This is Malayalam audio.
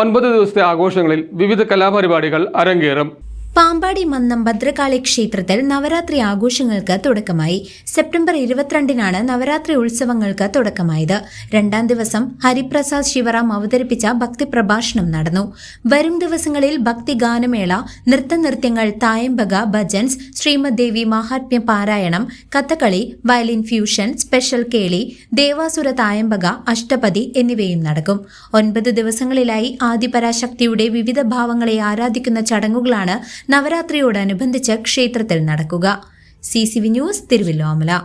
ഒൻപത് ദിവസത്തെ ആഘോഷങ്ങളിൽ വിവിധ കലാപരിപാടികൾ അരങ്ങേറും. പാമ്പാടി മന്നം ഭദ്രകാളി ക്ഷേത്രത്തിൽ നവരാത്രി ആഘോഷങ്ങൾക്ക് തുടക്കമായി. സെപ്റ്റംബർ ഇരുപത്തിരണ്ടിനാണ് നവരാത്രി ഉത്സവങ്ങൾക്ക് തുടക്കമായത്. രണ്ടാം ദിവസം ഹരിപ്രസാദ് ശിവറാം അവതരിപ്പിച്ച ഭക്തി പ്രഭാഷണം നടന്നു. വരും ദിവസങ്ങളിൽ ഭക്തി ഗാനമേള നൃത്തനൃത്യങ്ങൾ തായമ്പക ഭജൻസ് ശ്രീമദ് ദേവി മഹാത്മ്യ പാരായണം കഥകളി വയലിൻ ഫ്യൂഷൻ സ്പെഷ്യൽ കേളി ദേവാസുര തായമ്പക അഷ്ടപതി എന്നിവയും നടക്കും. ഒൻപത് ദിവസങ്ങളിലായി ആദിപരാശക്തിയുടെ വിവിധ ഭാവങ്ങളെ ആരാധിക്കുന്ന ചടങ്ങുകളാണ് നവരാത്രിയോടനുബന്ധിച്ച് ക്ഷേത്രത്തിൽ നടക്കുക. C C V news Thiruvilwamala.